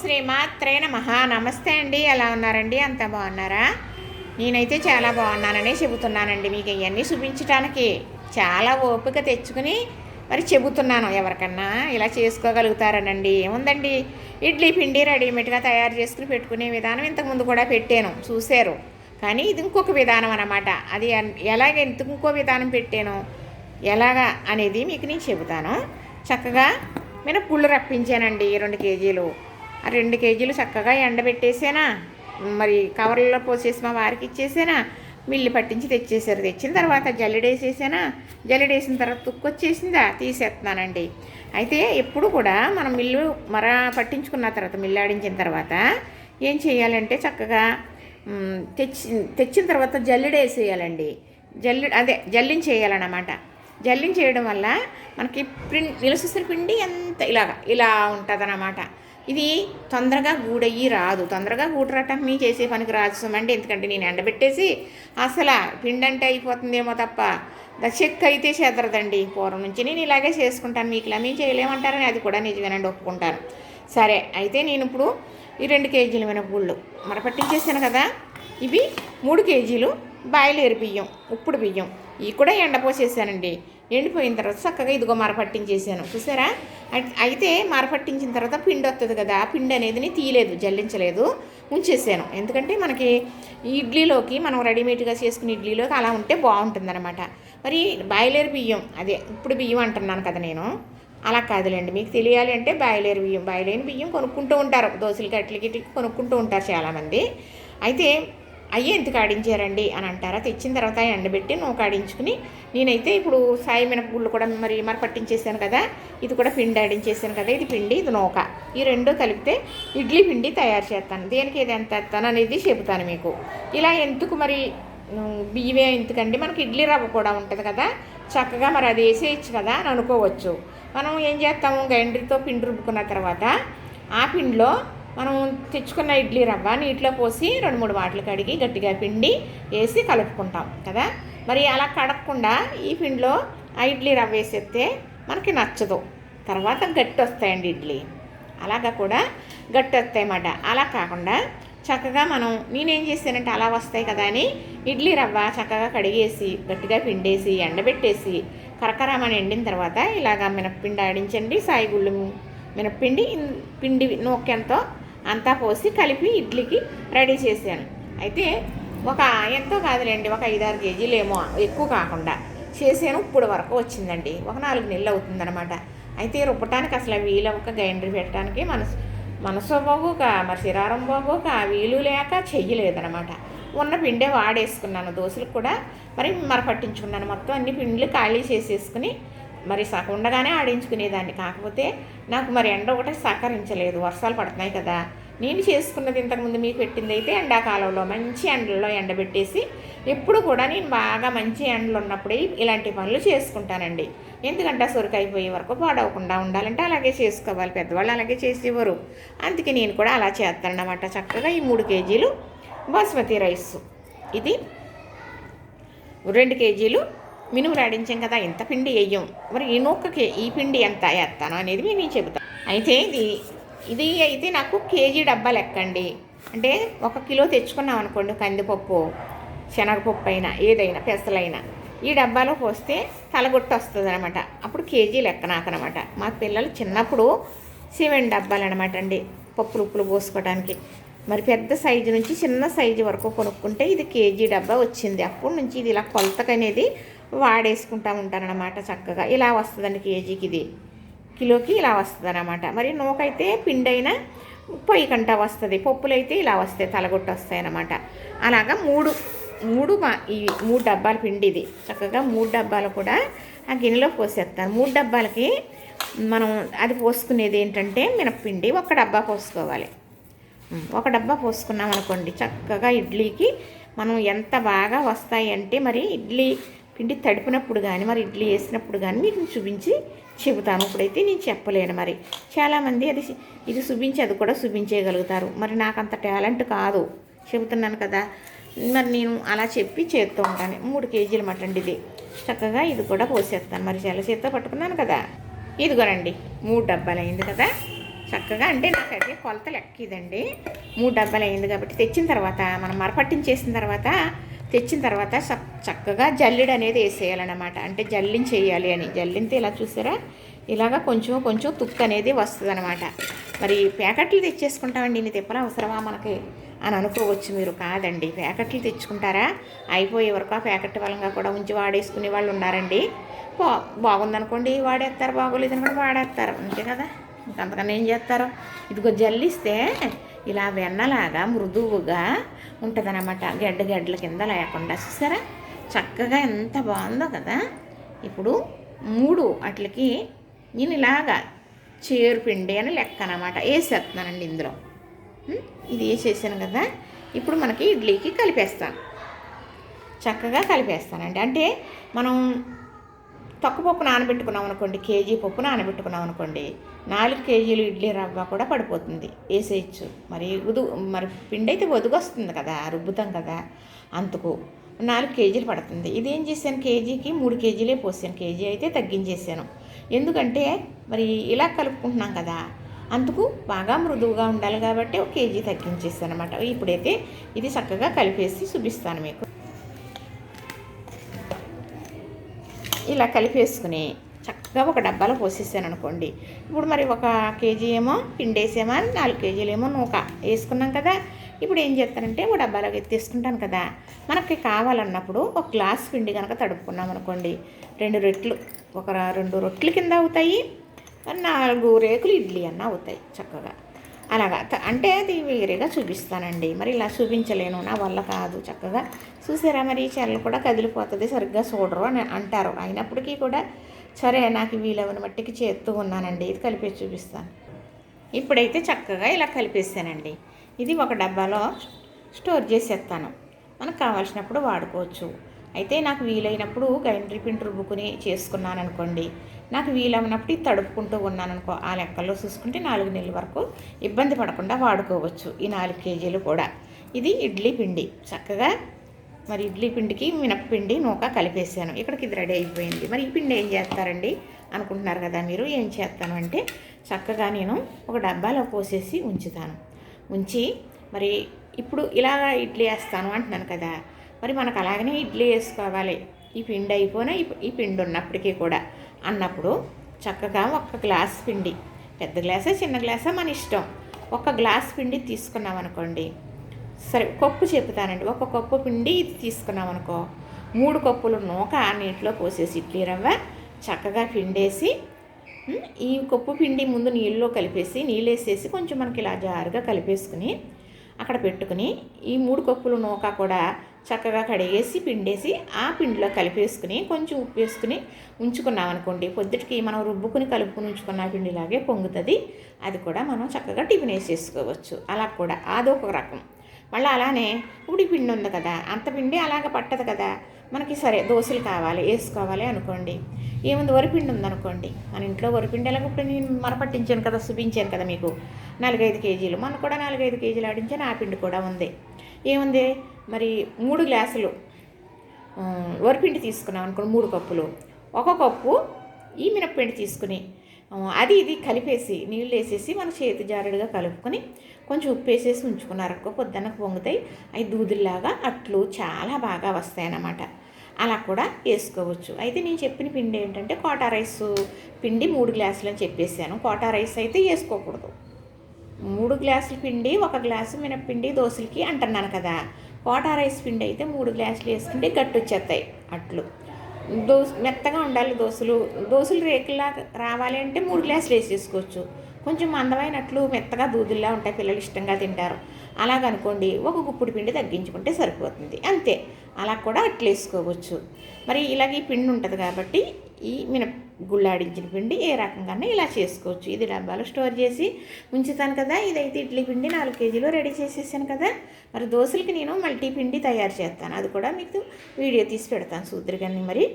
శ్రీమాత్రే నమః. నమస్తే అండి. ఎలా ఉన్నారండి? అంత బాగున్నారా? నేనైతే చాలా బాగున్నాననే చెబుతున్నానండి మీకు. ఇవన్నీ చూపించడానికి చాలా ఓపిక తెచ్చుకుని మరి చెబుతున్నాను ఎవరికన్నా. ఇలా చేసుకోగలుగుతారనండి. ఏముందండి? ఇడ్లీ పిండి రెడీమేడ్గా తయారు చేసుకుని పెట్టుకునే విధానం ఇంతకుముందు కూడా పెట్టాను. చూశారు. కానీ ఇది ఇంకొక విధానం అనమాట అది ఎలాగ ఇంత ఇంకో విధానం పెట్టాను? ఎలాగా అనేది మీకు నేను చెబుతాను. చక్కగా మినప్పుళ్ళు రప్పించానండి రెండు కేజీలు. రెండు కేజీలు చక్కగా ఎండబెట్టేసానా? మరి కవర్లలో పోసేసి మా వారికి ఇచ్చేసానా? మిల్లు పట్టించి తెచ్చేసారు తెచ్చిన తర్వాత జల్లెడేసేసానా? జల్లెడేసిన తర్వాత తుక్కు వచ్చేసిందా తీసేస్తున్నానండి. అయితే ఎప్పుడు కూడా మనం మిల్లు మర పట్టించుకున్న తర్వాత మిల్లు ఆడించిన తర్వాత ఏం చేయాలంటే చక్కగా తెచ్చి తెచ్చిన తర్వాత జల్లెడేసేయాలండి. జల్లి అదే జల్లించి చేయాలన్నమాట. జల్లించి చేయడం వల్ల మనకి పిండి నిలసూసిన పిండి ఎంత ఇలాగా ఇలా ఉంటుందన్నమాట. ఇది తొందరగా గూడయ్యి రాదు. తొందరగా గూడరటం మీ చేసే పనికి రాదు సుమండి. ఎందుకంటే నేను ఎండబెట్టేసి అసలు పిండి అంటే అయిపోతుందేమో తప్ప ద చెక్క అయితే చెదరదండి పూర్వం నుంచి నేను ఇలాగే చేసుకుంటాను. మీకు ఇలా మేము చేయలేమంటారని అది కూడా నిజమేనండి. ఒప్పుకుంటాను. సరే అయితే నేను ఇప్పుడు ఈ రెండు కేజీలు మినపగుళ్ళు మరపట్టించేసాను కదా. ఇవి మూడు కేజీలు బాయిలేరు బియ్యం ఉప్పుడు బియ్యం. ఇవి కూడా ఎండపోసేసానండి. ఎండిపోయిన తర్వాత చక్కగా ఇదిగో మరపట్టించేసాను చూసారా? అయితే మరపట్టించిన తర్వాత పిండి వస్తుంది కదా ఆ పిండి అనేది నేను తీయలేదు జల్లించలేదు ఉంచేసాను ఎందుకంటే మనకి ఇడ్లీలోకి మనం రెడీమేడ్గా చేసుకునే ఇడ్లీలోకి అలా ఉంటే బాగుంటుందన్నమాట. మరి బాయిలేరు బియ్యం అదే ఇప్పుడు బియ్యం అంటున్నాను కదా నేను అలా కాదులేండి. మీకు తెలియాలి అంటే బాయిలేరు బియ్యం బాయిలేని బియ్యం కొనుక్కుంటూ ఉంటారు. దోశలకి అట్లకి కొనుక్కుంటూ ఉంటారు చాలామంది. అయితే అయ్యి ఎందుకు ఆడించారండి అని అంటారా? తెచ్చిన తర్వాత ఎండబెట్టి నూక ఆడించుకుని నేనైతే ఇప్పుడు సాయి మినపగుళ్ళు కూడా మరి మరి పట్టించేసాను కదా ఇది కూడా పిండి ఆడించేసాను కదా ఇది పిండి ఇది నూక. ఈ రెండు కలిపితే ఇడ్లీ పిండి తయారు చేస్తాను. దేనికి ఏది ఎంత ఎత్తాను అనేది చెబుతాను మీకు. ఇలా ఎందుకు మరి బియ్యమే ఎందుకండి? మనకి ఇడ్లీ రవ్వ కూడా ఉంటుంది కదా చక్కగా మరి అది వేసేయచ్చు కదా అని అనుకోవచ్చు. మనం ఏం చేస్తాము గైండ్రితో పిండి రుబ్బుకున్న తర్వాత ఆ పిండిలో మనం తెచ్చుకున్న ఇడ్లీ రవ్వ నీటిలో పోసి రెండు మూడు వాటలు కడిగి గట్టిగా పిండి వేసి కలుపుకుంటాం కదా? మరి అలా కడగకుండా ఈ పిండిలో ఆ ఇడ్లీ రవ్వ వేసేస్తే మనకి నచ్చదు. తర్వాత గట్టి వస్తాయండి ఇడ్లీ. అలాగా కూడా గట్టి వస్తాయన్నమాట అలా కాకుండా చక్కగా మనం నేనేం చేశానంటే అలా వస్తాయి కదా అని ఇడ్లీ రవ్వ చక్కగా కడిగేసి గట్టిగా పిండేసి ఎండబెట్టేసి కరకరామని ఎండిన తర్వాత ఇలాగా మినప్పిండి ఆడించండి. సాయిగుళ్ళు మినప్పిండి పిండి నూకెంతో అంతా పోసి కలిపి ఇడ్లీకి రెడీ చేశాను. అయితే ఒక ఎంతో కాదులేండి ఒక ఐదారు కేజీలు ఏమో ఎక్కువ కాకుండా చేసాను ఇప్పుడు వరకు వచ్చిందండి. ఒక నాలుగు నెలలు అవుతుందనమాట అయితే రుబ్బటానికి అసలు వీలవక గ్రైండర్ పెట్టడానికి మనసు మనసు బాగోక మరి శిరారం బాగోక వీలు లేక చెయ్యలేదనమాట ఉన్న పిండే వాడేసుకున్నాను. దోశలకు కూడా మరి మర పట్టించుకున్నాను. మొత్తం అన్ని పిండ్లు ఖాళీ చేసేసుకుని మరి సగం ఉండగానే ఆడించుకునేదాన్ని. కాకపోతే నాకు మరి ఎండ ఒకటి సహకరించలేదు. వర్షాలు పడుతున్నాయి కదా. నేను చేసుకున్నది ఇంతకుముందు మీకు పెట్టింది అయితే ఎండాకాలంలో మంచి ఎండల్లో ఎండబెట్టేసి ఎప్పుడు కూడా నేను బాగా మంచి ఎండలు ఉన్నప్పుడే ఇలాంటి పనులు చేసుకుంటానండి. ఎందుకంటే ఆ అయిపోయే వరకు పాడవకుండా ఉండాలంటే అలాగే చేసుకోవాలి. పెద్దవాళ్ళు అలాగే చేసేవారు. అందుకే నేను కూడా అలా చేస్తానన్నమాట. చక్కగా ఈ మూడు కేజీలు బాస్మతి రైస్. ఇది రెండు కేజీలు మినుము రాడించాం కదా ఇంత పిండి వేయం. మరి ఈ నూకకి ఈ పిండి ఎంత వేస్తాను అనేది మేము చెబుతాం. అయితే ఇది ఇది అయితే నాకు కేజీ డబ్బా లెక్కండి. అంటే ఒక కిలో తెచ్చుకున్నాం అనుకోండి కందిపప్పు శనగపప్పు అయినా ఏదైనా పెసలైనా. ఈ డబ్బాలో పోస్తే తలగొట్టు వస్తుంది అనమాట అప్పుడు కేజీ లెక్క నాకనమాట మా పిల్లలు చిన్నప్పుడు సిమెంట్ డబ్బాలు అనమాట అండి పప్పులు ఉప్పులు పోసుకోవడానికి మరి పెద్ద సైజు నుంచి చిన్న సైజు వరకు కొనుక్కుంటే ఇది కేజీ డబ్బా వచ్చింది. అప్పటి నుంచి ఇది ఇలా కొలతకనేది వాడేసుకుంటా ఉంటానన్నమాట చక్కగా. ఇలా వస్తుందండి కేజీకి ఇది. కిలోకి ఇలా వస్తుంది అనమాట మరి నూకైతే పిండైనా పొయ్యి కంట వస్తుంది. పప్పులైతే ఇలా వస్తాయి తలగొట్టు వస్తాయి అనమాట అలాగా మూడు మూడు మా ఇవి మూడు డబ్బాల పిండి ఇది చక్కగా మూడు డబ్బాలు కూడా ఆ గిన్నెలో పోసేస్తాను మూడు డబ్బాలకి మనం అది పోసుకునేది ఏంటంటే మినప్పిండి ఒక డబ్బా పోసుకోవాలి. ఒక డబ్బా పోసుకున్నాం అనుకోండి చక్కగా ఇడ్లీకి మనం ఎంత బాగా వస్తాయి అంటే మరి ఇడ్లీ పిండి తడిపినప్పుడు కానీ మరి ఇడ్లీ వేసినప్పుడు కానీ మీకు చూపించి చెబుతాను. ఇప్పుడైతే నేను చెప్పలేను మరి. చాలామంది అది ఇది చూపించి అది కూడా చూపించేయగలుగుతారు మరి నాకు అంత టాలెంట్ కాదు. చెబుతున్నాను కదా. మరి నేను అలా చెప్పి చేస్తూ ఉంటాను. మూడు కేజీలు మటన్ ఇది. చక్కగా ఇది కూడా పోసేస్తాను మరి చాలా చేత్తో పట్టుకున్నాను కదా. ఇదిగోనండి. మూడు డబ్బాలు అయింది కదా. చక్కగా అంటే నాకైతే కొలత లెక్క ఇదండి. మూడు డబ్బాలు అయింది కాబట్టి తెచ్చిన తర్వాత మనం మరపట్టించేసిన తర్వాత తెచ్చిన తర్వాత చక్కగా జల్లెడ అనేది వేసేయాలన్నమాట. అంటే జల్లిని చేయాలి అని. జల్లింతే ఇలా చూసారా? ఇలాగా కొంచెం కొంచెం తుక్కు అనేది వస్తుంది అనమాట మరి ప్యాకెట్లు తెచ్చేసుకుంటామండి. ఇన్ని తిప్పలు అవసరమా మనకి? అని అనుకోవచ్చు మీరు. కాదండి. ప్యాకెట్లు తెచ్చుకుంటారా? అయిపోయే వరకు ఆ ప్యాకెట్ వలంగా కూడా ఉంచి వాడేసుకునే వాళ్ళు ఉన్నారండి. బా బాగుందనుకోండి. వాడేస్తారు. బాగోలేదు అనుకోండి వాడేస్తారు. అంతే కదా? ఇంకంతకన్నా ఏం చేస్తారు? ఇదిగో జల్లిస్తే ఇలా వెన్నలాగా మృదువుగా ఉంటుందన్నమాట. గడ్డ గడ్డల కింద లేకుండా. చూసారా? చక్కగా ఎంత బాగుందో కదా. ఇప్పుడు మూడు అట్లకి నేను ఇలాగా చేరు పిండి అని లెక్క అనమాట వేసేస్తున్నానండి ఇందులో. ఇది వేసేసాను కదా. ఇప్పుడు మనకి ఇడ్లీకి కలిపేస్తాను. చక్కగా కలిపేస్తానండి. అంటే మనం తక్కువ పప్పు నానబెట్టుకున్నాం అనుకోండి కేజీ పప్పు నానబెట్టుకున్నాం అనుకోండి నాలుగు కేజీలు ఇడ్లీ రవ్వ కూడా పడిపోతుంది. వేసేయచ్చు. మరి ఉదు మరి పిండి అయితే ఒదుగొస్తుంది కదా రుబ్బుతాం కదా. అందుకు నాలుగు కేజీలు పడుతుంది. ఇది ఏం చేశాను? కేజీకి మూడు కేజీలే పోసాను. కేజీ అయితే తగ్గించేసాను ఎందుకంటే మరి ఇలా కలుపుకుంటున్నాం కదా అందుకు బాగా మృదువుగా ఉండాలి కాబట్టి ఒక కేజీ తగ్గించేసాను అనమాట ఇప్పుడైతే ఇది చక్కగా కలిపేసి చూపిస్తాను మీకు. ఇలా కలిపేసుకుని చక్కగా ఒక డబ్బాలో పోసేసాను అనుకోండి. ఇప్పుడు మరి ఒక కేజీ ఏమో పిండి అని నాలుగు కేజీలు ఏమో నూక వేసుకున్నాం కదా ఇప్పుడు ఏం చేస్తానంటే ఒక డబ్బాలోకి ఎత్తేసుకుంటాను కదా. మనకి కావాలన్నప్పుడు ఒక గ్లాస్ పిండి కనుక తడుపుకున్నాం అనుకోండి. రెండు రొట్లు ఒక రెండు రొట్టెల కింద అవుతాయి నాలుగు రేకులు ఇడ్లీ అన్న అవుతాయి చక్కగా. అలాగా అంటే అది వేరేగా చూపిస్తానండి. మరి ఇలా చూపించలేను నా వల్ల కాదు చక్కగా. చూసారా మరి చెరలు కూడా కదిలిపోతుంది సరిగ్గా చూడరు అని అంటారు. అయినప్పటికీ కూడా సరే నాకు వీలవని మట్టికి చేస్తూ ఉన్నానండి. ఇది కలిపేసి చూపిస్తాను. ఇప్పుడైతే చక్కగా ఇలా కలిపేసానండి. ఇది ఒక డబ్బాలో స్టోర్ చేసేస్తాను. మనకు కావాల్సినప్పుడు వాడుకోవచ్చు. అయితే నాకు వీలైనప్పుడు గైండ్రీ పిండి రుబ్బుకుని చేసుకున్నాను అనుకోండి నాకు వీలైనప్పుడు ఇది తడుపుకుంటూ ఉన్నాను అనుకో ఆ లెక్కల్లో చూసుకుంటే నాలుగు నెలల వరకు ఇబ్బంది పడకుండా వాడుకోవచ్చు ఈ నాలుగు కేజీలు కూడా. ఇది ఇడ్లీ పిండి. చక్కగా మరి ఇడ్లీ పిండికి మినప్పిండి నూక కలిపేసాను ఇక్కడికి ఇది రెడీ అయిపోయింది. మరి ఈ పిండి ఏం చేస్తారండి అనుకుంటున్నారు కదా మీరు? ఏం చేస్తాను అంటే చక్కగా నేను ఒక డబ్బాలో పోసేసి ఉంచుతాను. ఉంచి మరి ఇప్పుడు ఇలాగా ఇడ్లీ వేస్తాను అంటున్నాను కదా మరి మనకు అలాగనే ఇడ్లీ వేసుకోవాలి. ఈ పిండి అయిపోయినా ఈ- పిండి ఉన్నప్పటికీ కూడా అన్నప్పుడు చక్కగా ఒక గ్లాస్ పిండి పెద్ద గ్లాసే చిన్న గ్లాసే మన ఇష్టం. ఒక గ్లాస్ పిండి తీసుకున్నాం అనుకోండి సరే కప్పు చెప్తానండి. ఒక కప్పు పిండి ఇది తీసుకున్నాం అనుకో మూడు కప్పులు నూక నీటిలో పోసేసి ఇడ్లీ రవ్వ చక్కగా పిండేసి ఈ కప్పు పిండి ముందు నీళ్ళలో కలిపేసి నీళ్ళు వేసేసి కొంచెం మనకి ఇలా జారుగా కలిపేసుకుని అక్కడ పెట్టుకుని ఈ మూడు కప్పులు నూక కూడా చక్కగా కడిగేసి పిండేసి ఆ పిండిలో కలిపేసుకుని కొంచెం ఉప్పు వేసుకుని ఉంచుకున్నాం అనుకోండి. పొద్దుటికి మనం రుబ్బుకుని కలుపుకుని ఉంచుకున్న పిండిలాగే పొంగుతుంది. అది కూడా మనం చక్కగా టిఫిన్ వేసేసుకోవచ్చు. అలా కూడా. అదొక రకం. మళ్ళీ అలానే ఉడి పిండి ఉంది కదా. అంత పిండి అలాగ పట్టదు కదా. మనకి సరే దోశలు కావాలి వేసుకోవాలి అనుకోండి. ఏముంది వరిపిండి ఉందనుకోండి. మన ఇంట్లో వరిపిండి ఎలాగ ఇప్పుడు నేను మరపట్టించాను కదా చూపించాను కదా మీకు. నాలుగైదు కేజీలు. మన కూడా నాలుగైదు కేజీలు ఆడించాను ఆ పిండి కూడా ఉంది. ఏముంది? మరి మూడు గ్లాసులు వరిపిండి తీసుకున్నాం అనుకోండి మూడు కప్పులు. ఒక కప్పు ఈ మినప్పిండి తీసుకుని అది ఇది కలిపేసి నీళ్ళు వేసేసి మన చేతి జారుడుగా కలుపుకొని కొంచెం ఉప్పు వేసేసి ఉంచుకున్నారనుకో పొద్దున్న పొంగుతాయి. అవి దూదుల్లాగా అట్లు చాలా బాగా వస్తాయి అన్నమాట అలా కూడా వేసుకోవచ్చు. అయితే నేను చెప్పిన పిండి ఏంటంటే కోటా రైస్ పిండి మూడు గ్లాసులు అని చెప్పేసాను. కోటా రైస్ అయితే వేసుకోకూడదు. మూడు గ్లాసుల పిండి ఒక గ్లాసు మినప్పిండి దోశలకి అంటున్నాను కదా. కోటా రైస్ పిండి అయితే మూడు గ్లాసులు వేసుకుంటే గట్టు వచ్చేస్తాయి అట్లు. దోశ మెత్తగా ఉండాలి దోశలు. దోశలు రేకులా రావాలి అంటే మూడు గ్లాసులు వేసేసుకోవచ్చు. కొంచెం మందమైనట్లు మెత్తగా దూదుల్లా ఉంటాయి. పిల్లలు ఇష్టంగా తింటారు. అలాగనుకోండి ఒక గుప్పుడు పిండి తగ్గించుకుంటే సరిపోతుంది. అంతే. అలా కూడా అట్లా వేసుకోవచ్చు. మరి ఇలాగ ఈ పిండి ఉంటుంది కాబట్టి ఈ మిన గుళ్ళాడించిన పిండి ఏ రకంగానే ఇలా చేసుకోవచ్చు. ఇది డబ్బాలో స్టోర్ చేసి ఉంచుతాను కదా. ఇదైతే ఇడ్లీ పిండి నాలుగు కేజీలు రెడీ చేసేసాను కదా. మరి దోశలకి నేను మల్టీ పిండి తయారు చేస్తాను. అది కూడా మీకు వీడియో తీసి పెడతాను సూత్రి మరి.